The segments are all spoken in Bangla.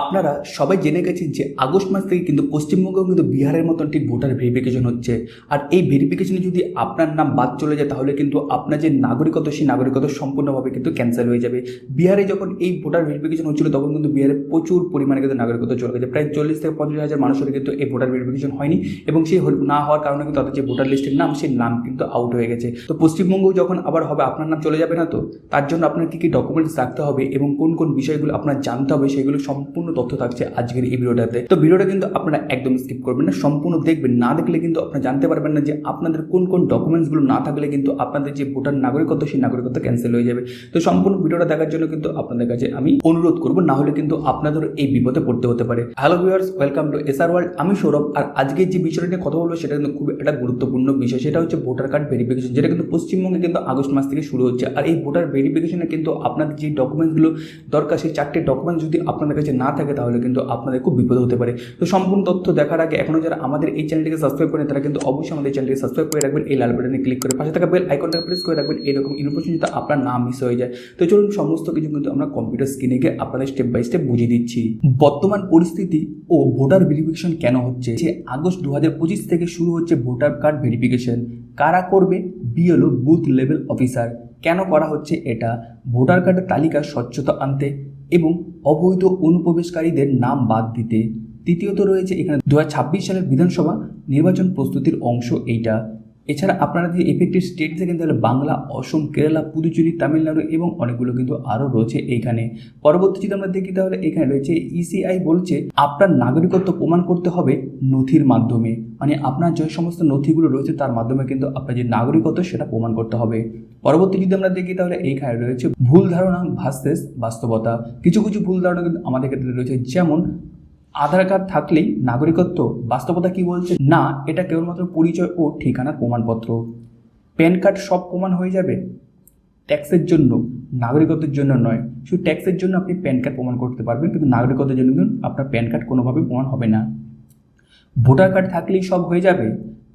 আপনারা সবাই জেনে গেছেন যে আগস্ট মাস থেকে কিন্তু পশ্চিমবঙ্গেও কিন্তু বিহারের মতন ঠিক ভোটার ভেরিফিকেশন হচ্ছে। আর এই ভেরিফিকেশনে যদি আপনার নাম বাদ চলে যায়, তাহলে কিন্তু আপনার যে নাগরিকত্ব, সেই নাগরিকত্ব সম্পূর্ণভাবে কিন্তু ক্যান্সেল হয়ে যাবে। বিহারে যখন এই ভোটার ভেরিফিকেশন হচ্ছিল, তখন কিন্তু বিহারে প্রচুর পরিমাণে কিন্তু নাগরিকত্ব চলে গেছে। প্রায় চল্লিশ থেকে পঞ্চাশ হাজার মানুষের কিন্তু এই ভোটার ভেরিফিকেশন হয়নি এবং সেই না হওয়ার কারণে কিন্তু তাদের যে ভোটার লিস্টের নাম, সেই নাম কিন্তু আউট হয়ে গেছে। তো পশ্চিমবঙ্গেও যখন আবার হবে, আপনার নাম চলে যাবে না তো? তার জন্য আপনার কী কী ডকুমেন্টস রাখতে হবে এবং কোন কোন বিষয়গুলো আপনার জানতে হবে, সেগুলো সম্পূর্ণ তথ্য থাকছে আজকের এই ভিডিওটাতে। তো ভিডিওটা কিন্তু আপনারা একদম স্কিপ করবেন না, সম্পূর্ণ দেখবেন, না দেখলে কিন্তু আপনারা জানতে পারবেন না যে আপনাদের কোন কোন ডকুমেন্টসগুলো না থাকলে কিন্তু আপনাদের যে ভোটার নাগরিকত্ব, সেই নাগরিকত্ব ক্যান্সেল হয়ে যাবে। তো সম্পূর্ণ ভিডিওটা দেখার জন্য কিন্তু আপনাদের কাছে আমি অনুরোধ করব, না হলে কিন্তু আপনাদের এই বিপদে পড়তে হতে পারে। Hello viewers welcome to S R world আমি সৌরভ। আর আজকে যে বিষয়টা নিয়ে কথা বলব, সেটা কিন্তু খুব একটা গুরুত্বপূর্ণ বিষয়, সেটা হচ্ছে ভোটার কার্ড ভেরিফিকেশন যেটা কিন্তু পশ্চিমবঙ্গে কিন্তু আগস্ট মাস থেকে শুরু হচ্ছে। আর এই ভোটার ভেরিফিকেশনে কিন্তু আপনাদের যে ডকুমেন্টসগুলো দরকার, সেই চারটে ডকুমেন্টস যদি আপনাদের কাছে না থাকে তাহলে কিন্তু আপনাদের খুব বিপদ হতে পারে। তো সম্পূর্ণ তথ্য দেখার আগে এখনও যারা আমাদের এই চ্যানেলটিকে সাবস্ক্রাইব করেন, তারা কিন্তু অবশ্যই আমাদের চ্যানেলটিকে সাবস্ক্রাইব করে রাখবেন, এই লাল বাটনে ক্লিক করে পাশে থাকা বেল আইকনটা প্রেস করে রাখবেন, এরকম ইনফরমেশন যাতে আপনার না মিস হয়ে যায়। তো চলুন, সমস্ত কিছু কিন্তু আমরা কম্পিউটার স্ক্রিনে গিয়ে আপনাদের স্টেপ বাই স্টেপ বুঝিয়ে দিচ্ছি। বর্তমান পরিস্থিতি ও ভোটার ভেরিফিকেশন কেন হচ্ছে? যে আগস্ট দু হাজার পঁচিশ থেকে শুরু হচ্ছে ভোটার কার্ড ভেরিফিকেশন কারা করবে? বিএলও বুথ লেভেল অফিসার কেন করা হচ্ছে এটা? ভোটার কার্ডের তালিকা স্বচ্ছতা আনতে এবং অবৈধ অনুপ্রবেশকারীদের নাম বাদ দিতে। তৃতীয়ত রয়েছে এখানে দু হাজার ছাব্বিশ সালের বিধানসভা নির্বাচন প্রস্তুতির অংশ এইটা। এছাড়া আপনারা যদি এফেক্টিভ স্টেট দেখেন তাহলে বাংলা, অসম, কেরালা, পুদুচেরি, তামিলনাড়ু এবং অনেকগুলো কিন্তু আরও রয়েছে এইখানে। পরবর্তী যদি আমরা দেখি তাহলে এখানে রয়েছে ইসিআই বলছে, আপনার নাগরিকত্ব প্রমাণ করতে হবে নথির মাধ্যমে। মানে আপনার যে সমস্ত নথিগুলো রয়েছে তার মাধ্যমে কিন্তু আপনার যে নাগরিকত্ব সেটা প্রমাণ করতে হবে। পরবর্তী যদি আমরা দেখি তাহলে এইখানে রয়েছে ভুল ধারণা ভার্সেস বাস্তবতা। কিছু কিছু ভুল ধারণা কিন্তু আমাদের ক্ষেত্রে রয়েছে। যেমন আধার কার্ড থাকলেই নাগরিকত্ব বাস্তবতা কি বলছে? না, এটা কেবলমাত্র পরিচয় ও ঠিকানার প্রমাণপত্র। প্যান কার্ড সব প্রমাণ হয়ে যাবে। ট্যাক্সের জন্য, নাগরিকত্বের জন্য নয়। শুধু ট্যাক্সের জন্য আপনি প্যান কার্ড প্রমাণ করতে পারবেন, কিন্তু নাগরিকত্বের জন্য কিন্তু আপনার প্যান কার্ড কোনোভাবে প্রমাণ হবে না। ভোটার কার্ড থাকলেই সব হয়ে যাবে।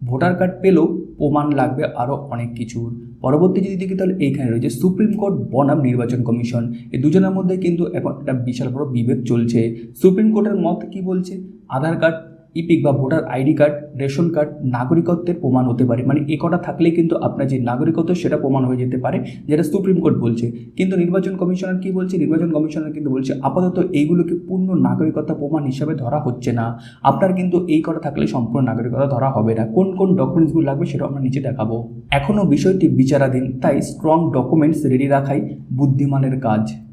ভোটার কার্ড পেলেও প্রমাণ লাগবে আরও অনেক কিছুর। পরবর্তী যদি দেখি তাহলে এইখানে রয়েছে সুপ্রিম কোর্ট বনাম নির্বাচন কমিশন। এই দুজনের মধ্যে কিন্তু এখন একটা বিশাল বড় বিভেদ চলছে। সুপ্রিম কোর্টের মত কি বলছে? আধার কার্ড ইপিক বা voter ID card, ration card নাগরিকত্বের প্রমাণ হতে পারে। মানে এ কটা থাকলেই কিন্তু আপনার যে নাগরিকত্ব, সেটা প্রমাণ হয়ে যেতে পারে, যেটা সুপ্রিম কোর্ট বলছে। কিন্তু নির্বাচন কমিশনার কি বলছে? নির্বাচন কমিশনার কিন্তু বলছে, আপাতত এইগুলোকে পূর্ণ নাগরিকতা প্রমাণ হিসাবে ধরা হচ্ছে না। আপনার কিন্তু এই কটা থাকলে সম্পূর্ণ নাগরিকতা ধরা হবে না। কোন কোন ডকুমেন্টসগুলো লাগবে সেটা আমরা নিচে দেখাবো। এখনও বিষয়টি বিচারাধীন, তাই স্ট্রং ডকুমেন্টস রেডি রাখাই বুদ্ধিমানের কাজ।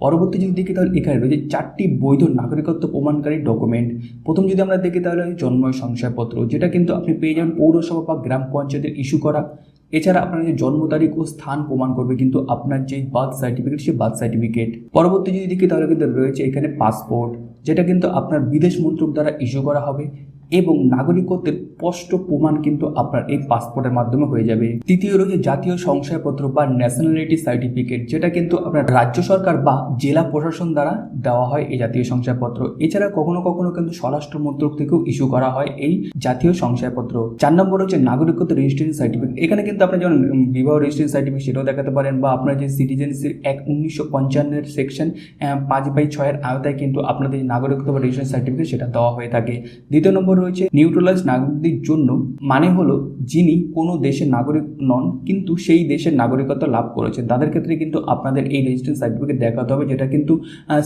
পরবর্তী যদি দেখি তাহলে এখানে রয়েছে চারটি বৈধ নাগরিকত্ব প্রমাণকারী ডকুমেন্ট প্রথম যদি আমরা দেখি তাহলে জন্ম শংসাপত্র, যেটা কিন্তু আপনি পেয়ে যাবেন পৌরসভা বা গ্রাম পঞ্চায়েতের ইস্যু করা। এছাড়া আপনার যে জন্ম তারিখ ও স্থান প্রমাণ করবে কিন্তু আপনার যে বার্থ সার্টিফিকেট সেই বার্থ সার্টিফিকেট পরবর্তী যদি দেখি তাহলে কিন্তু রয়েছে এখানে পাসপোর্ট যেটা কিন্তু আপনার বিদেশ মন্ত্রক দ্বারা ইস্যু করা হবে। এবং নাগরিকত্বের স্পষ্ট প্রমাণ কিন্তু আপনার এই পাসপোর্টের মাধ্যমে হয়ে যাবে। তৃতীয় রয়েছে জাতীয় শংসাপত্র বা ন্যাশনালিটি সার্টিফিকেট যেটা কিন্তু আপনার রাজ্য সরকার বা জেলা প্রশাসন দ্বারা দেওয়া হয় এই জাতীয় শংসাপত্র এছাড়া কখনো কখনো কিন্তু স্বরাষ্ট্র মন্ত্রক থেকেও ইস্যু করা হয় এই জাতীয় শংসাপত্র চার নম্বর হচ্ছে নাগরিকত্ব রেজিস্ট্রেশন সার্টিফিকেট এখানে কিন্তু আপনি যেমন বিবাহ রেজিস্ট্রেশন সার্টিফিকেট সেটাও দেখাতে পারেন বা আপনার যে সিটিজেনশিপ এক উনিশশো পঞ্চান্নের সেকশন পাঁচ বাই ছয়ের আওতায় কিন্তু আপনাদের নাগরিকত্ব বা রেজিস্ট্রেশন সার্টিফিকেট সেটা দেওয়া হয়ে থাকে। দ্বিতীয় নম্বর রয়েছে নিউট্রালাইজ নাগরিকদের জন্য মানে হলো যিনি কোনো দেশের নাগরিক নন, কিন্তু সেই দেশের নাগরিকত্ব লাভ করেছেন তাদের ক্ষেত্রে কিন্তু আপনাদের এই রেজিস্ট্রেশন সার্টিফিকেট দেখাতে হবে, যেটা কিন্তু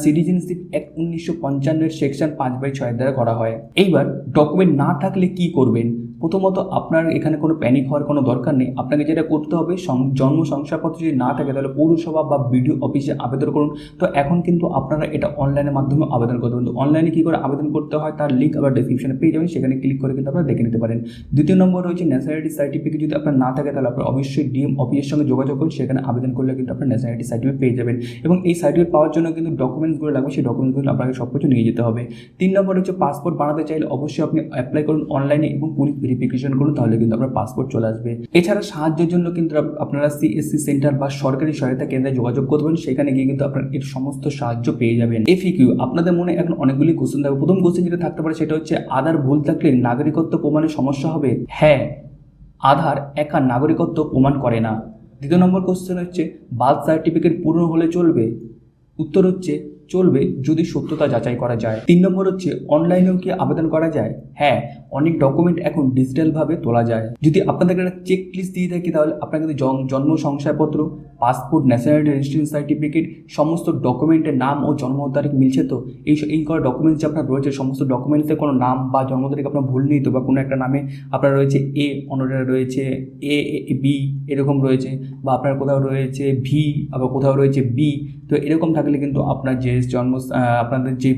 সিটিজেনশিপ এক উনিশশো পঞ্চান্নের সেকশন পাঁচ বাই ছয়ের দ্বারা করা হয়। এইবার ডকুমেন্ট না থাকলে কি করবেন? প্রথমত আপনার এখানে কোনো প্যানিক হওয়ার কোনো দরকার নেই। আপনাকে যেটা করতে হবে জন্ম শংসাপত্র যদি না থাকে, তাহলে পৌরসভা বা বিডিও অফিসে আবেদন করুন। তো এখন কিন্তু আপনারা এটা অনলাইনের মাধ্যমে আবেদন করতে পারেন। অনলাইনে কী করে আবেদন করতে হয়, তার লিঙ্ক আবার ডিসক্রিপশনে পেয়ে যাবেন। সেখানে ক্লিক করে কিন্তু আপনারা দেখে নিতে পারেন। দ্বিতীয় নম্বর রয়েছে ন্যাশনালিটি সার্টিফিকেট যদি আপনার না থাকে, তাহলে আপনার অবশ্যই ডিএম অফিসের সঙ্গে যোগাযোগ করুন। সেখানে আবেদন করলে কিন্তু আপনার ন্যাশনালিটি সার্টিফিকেট পেয়ে যাবেন। এবং এই সার্টিফিকেট পাওয়ার জন্য কিন্তু ডকুমেন্টসগুলো লাগবে। সেই ডকুমেন্টসগুলো আপনাকে সব কিছু নিয়ে যেতে হবে। তিন নম্বর হচ্ছে পাসপোর্ট বানাতে চাইলে অবশ্যই আপনি অ্যাপ্লাই করুন অনলাইনে এবং পুলিশ ভেরিফিকেশন করুন, তাহলে কিন্তু আপনার পাসপোর্ট চলে আসবে। এছাড়া সাহায্যের জন্য কিন্তু আপনারা সিএসসি সেন্টার বা সরকারি সহায়তা কেন্দ্রে যোগাযোগ করতে পারেন, সেখানে গিয়ে কিন্তু আপনার এর সমস্ত সাহায্য পেয়ে যাবেন। এফিকিউ আপনাদের মনে এখন অনেকগুলি কোশ্চেন থাকবে। প্রথম কোশ্চেন যেটা থাকতে পারে সেটা হচ্ছে, আধার ভুল থাকলে নাগরিকত্ব প্রমাণে সমস্যা হবে? হ্যাঁ আধার একা নাগরিকত্ব প্রমাণ করে না। দ্বিতীয় নম্বর কোশ্চেন হচ্ছে বার্থ সার্টিফিকেট পূর্ণ হলে চলবে? উত্তর হচ্ছে চলবে যদি সত্যতা যাচাই করা যায়। তিন নম্বর হচ্ছে, অনলাইনেও কি আবেদন করা যায়? হ্যাঁ অনেক ডকুমেন্ট এখন ডিজিটালভাবে তোলা যায়। যদি আপনাদের একটা চেক লিস্ট দিয়ে থাকি, তাহলে আপনার কিন্তু জন- জন্ম শংসাপত্র পাসপোর্ট ন্যাশনালিটি রেজিস্ট্রেশন সার্টিফিকেট সমস্ত ডকুমেন্টের নাম ও জন্ম তারিখ মিলছে তো? এই এই করা ডকুমেন্টস যে আপনার রয়েছে, সমস্ত ডকুমেন্টসে কোনো নাম বা জন্ম তারিখ আপনার ভুল নেই তো? বা কোনো একটা নামে আপনার রয়েছে এ অন্যটা রয়েছে এ বি এরকম রয়েছে, বা আপনার কোথাও রয়েছে ভি আবার কোথাও রয়েছে বি তো এরকম থাকলে কিন্তু আপনার যে জন্ম আপনাদের যে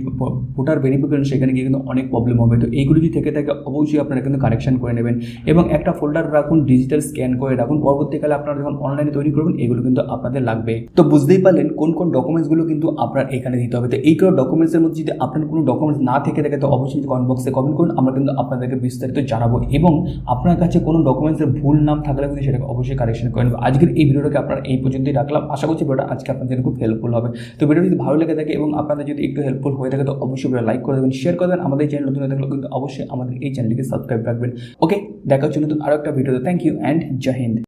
ভোটার ভেরিফিকেশন সেখানে গিয়ে কিন্তু অনেক প্রবলেম হবে তো? এইগুলো যদি থেকে থাকে, অবশ্যই আপনারা কিন্তু কারেকশন করে নেবেন। এবং একটা ফোল্ডার রাখুন ডিজিটাল স্ক্যান করে রাখুন। পরবর্তীকালে আপনারা যখন অনলাইনে তৈরি করবেন, এগুলো কিন্তু আপনাদের লাগবে। তো বুঝতেই পারলেন কোন কোন ডকুমেন্টসগুলো কিন্তু আপনার এখানে দিতে হবে। তো এই কোনো ডকুমেন্টসের মধ্যে যদি আপনার কোনো ডকুমেন্টস না থেকে থাকে, তো অবশ্যই কমেন্ট বক্সে কমেন্ট করুন। আমরা কিন্তু আপনাদেরকে বিস্তারিত জানাব এবং আপনার কাছে কোনো ডকুমেন্টসের ভুল নাম থাকলে কিন্তু সেটাকে অবশ্যই কারেকশন করে নেব। আজকের এই ভিডিওটাকে আপনারা এই পর্যন্তই রাখলাম। আশা করছি ভিডিওটা আজকে আপনাদের খুব হেল্পফুল হবে। তো ভিডিও যদি ভালো লেগে থাকে এবং আপনাদের যদি একটু হেল্পফুল হয়ে থাকে, তো অবশ্যই ভিডিও লাইক করে দেবেন শেয়ার করে দেবেন। আমাদের চ্যানেল নতুন থাকলে কিন্তু অবশ্যই আমাদের এই চ্যানেলটিকে সাবস্ক্রাইব রাখবেন। ওকে দেখা হচ্ছে নতুন আরও একটা ভিডিওতে। Thank you and Jai Hind